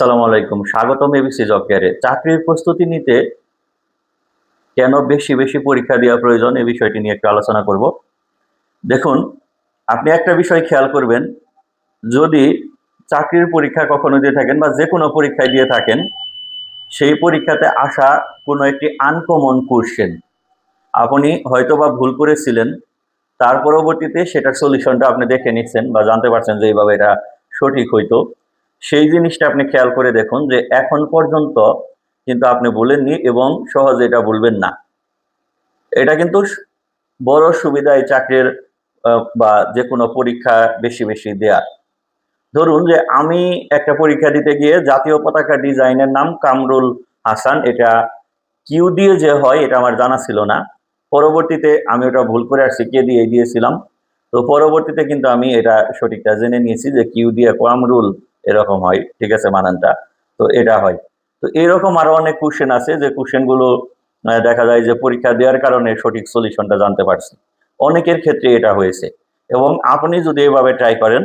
আসসালামু আলাইকুম। স্বাগতম এবিসি জব কেয়ারে চাকরির প্রস্তুতি নিতে কেন বেশি বেশি পরীক্ষা দেওয়া প্রয়োজন এই বিষয়টি নিয়ে একটু আলোচনা করব। দেখুন, আপনি একটা বিষয় খেয়াল করবেন, যদি চাকরির পরীক্ষা কখনো দিয়ে থাকেন বা যে কোনো পরীক্ষায় দিয়ে থাকেন, সেই পরীক্ষাতে আসা কোনো একটি আনকমন কোশ্চেন আপনি হয়তো বা ভুল করেছিলেন, তার পরবর্তীতে সেটার সলিউশনটা আপনি দেখে নিচ্ছেন বা জানতে পারছেন যে এইভাবে এটা সঠিক হইতো। সেই জিনিসটা আপনি খেয়াল করে দেখুন যে এখন পর্যন্ত কিন্তু আপনি বলেননি এবং সহজে এটা বলবেন না। এটা কিন্তু বড় সুবিধা এই চাকরির বা যে কোনো পরীক্ষা বেশি বেশি দেয়া ধরুন যে আমি একটা পরীক্ষা দিতে গিয়ে জাতীয় পতাকা ডিজাইনের নাম কামরুল হাসান, এটা কিউ দিয়ে যে হয় এটা আমার জানা ছিল না। পরবর্তীতে আমি ওটা ভুল করে আর শিখিয়ে দিয়ে দিয়েছিলাম। তো পরবর্তীতে কিন্তু আমি এটা সঠিকটা জেনে নিয়েছি যে কিউ দিয়ে কামরুল এরকম হয়। ঠিক আছে, মানানটা? তো এটা হয়। তো এরকম আরও অনেক কোশ্চেন আছে যে কোশ্চেনগুলো দেখা যায় যে পরীক্ষা দেওয়ার কারণে সঠিক সলিউশনটা জানতে পারছি। অনেকের ক্ষেত্রে এটা হয়েছে। এবং আপনি যদি এভাবে ট্রাই করেন,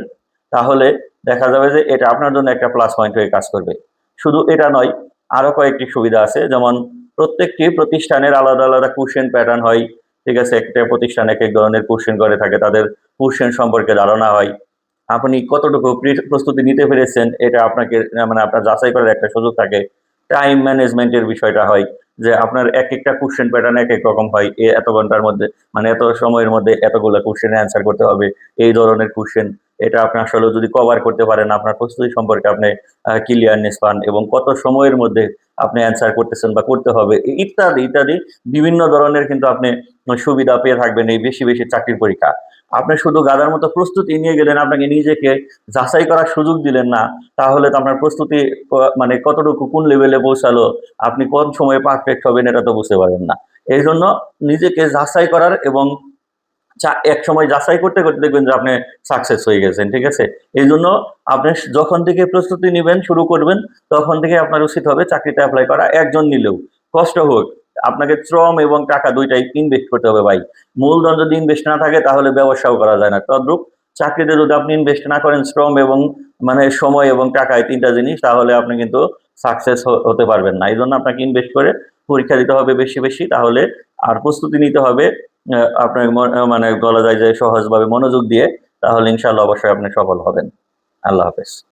তাহলে দেখা যাবে যে এটা আপনার জন্য একটা প্লাস পয়েন্ট হয়ে কাজ করবে। শুধু এটা নয়, আরও কয়েকটি সুবিধা আছে। যেমন প্রত্যেকটি প্রতিষ্ঠানের আলাদা আলাদা কোশ্চেন প্যাটার্ন হয়। ঠিক আছে, একটা প্রতিষ্ঠান এক এক ধরনের কোশ্চেন করে থাকে, তাদের কোশ্চেন সম্পর্কে ধারণা হয়। আপনি কতটুকু প্রি- প্রস্তুতি নিতে পেরেছেন, এটা আপনাকে মানে আপনার যাচাই করার একটা সুযোগ থাকে। টাইম ম্যানেজমেন্টের বিষয়টা হয়, যে আপনার এক একটা কোশ্চেন প্যাটার্ন এক এক রকম হয়, এ এত ঘণ্টার মধ্যে মানে এত সময়ের মধ্যে এতগুলো কোশ্চেনের অ্যান্সার করতে হবে, এই ধরনের কোশ্চেন এটা আপনি আসলে যদি কভার করতে পারেন, আপনার প্রস্তুতি সম্পর্কে আপনি ক্লিয়ারনেস পান এবং কত সময়ের মধ্যে আপনি অ্যান্সার করতেছেন বা করতে হবে ইত্যাদি ইত্যাদি বিভিন্ন ধরনের কিন্তু আপনি সুবিধা পেয়ে থাকবেন এই বেশি বেশি চাকরির পরীক্ষা। আপনি শুধু গাদার মতো প্রস্তুতি নিয়ে গেলেন, আপনাকে নিজেকে যাচাই করার সুযোগ দিলেন না, তাহলে তো আপনার প্রস্তুতি মানে কতটুকু, কোন লেভেলে পৌঁছালো, আপনি কোন সময়ে পারফেক্ট হবেন এটা তো বুঝতে পারবেন না। এই জন্য নিজেকে যাচাই করার এবং এক সময় যাচাই করতে করতে দেখবেন যে আপনি সাকসেস হয়ে গেছেন, ঠিক আছে? এই জন্য আপনি যখন থেকে প্রস্তুতি নেবেন, শুরু করবেন, তখন থেকে আপনার উচিত হবে চাকরিতে অ্যাপ্লাই করা একজন নিলেও। কষ্ট হোক আপনাকে শ্রম এবং টাকা দুইটাই ইনভেস্ট করতে হবে ভাই। মূলধন যদি ইনভেস্ট না থাকে, তাহলে ব্যবসাও করা যায় না। তদ্রুপ চাকরিতে যদি আপনি ইনভেস্ট না করেন শ্রম এবং মানে সময় এবং টাকা এই তিনটা জিনিস, তাহলে আপনি কিন্তু সাকসেস হতে পারবেন না। এই জন্য আপনাকে ইনভেস্ট করে পরীক্ষা দিতে হবে বেশি বেশি, তাহলে আর প্রস্তুতি নিতে হবে আপনার মানে বলা যায় যে সহজভাবে মনোযোগ দিয়ে, তাহলে ইনশাল্লাহ অবশ্যই আপনি সফল হবেন। আল্লাহ হাফেজ।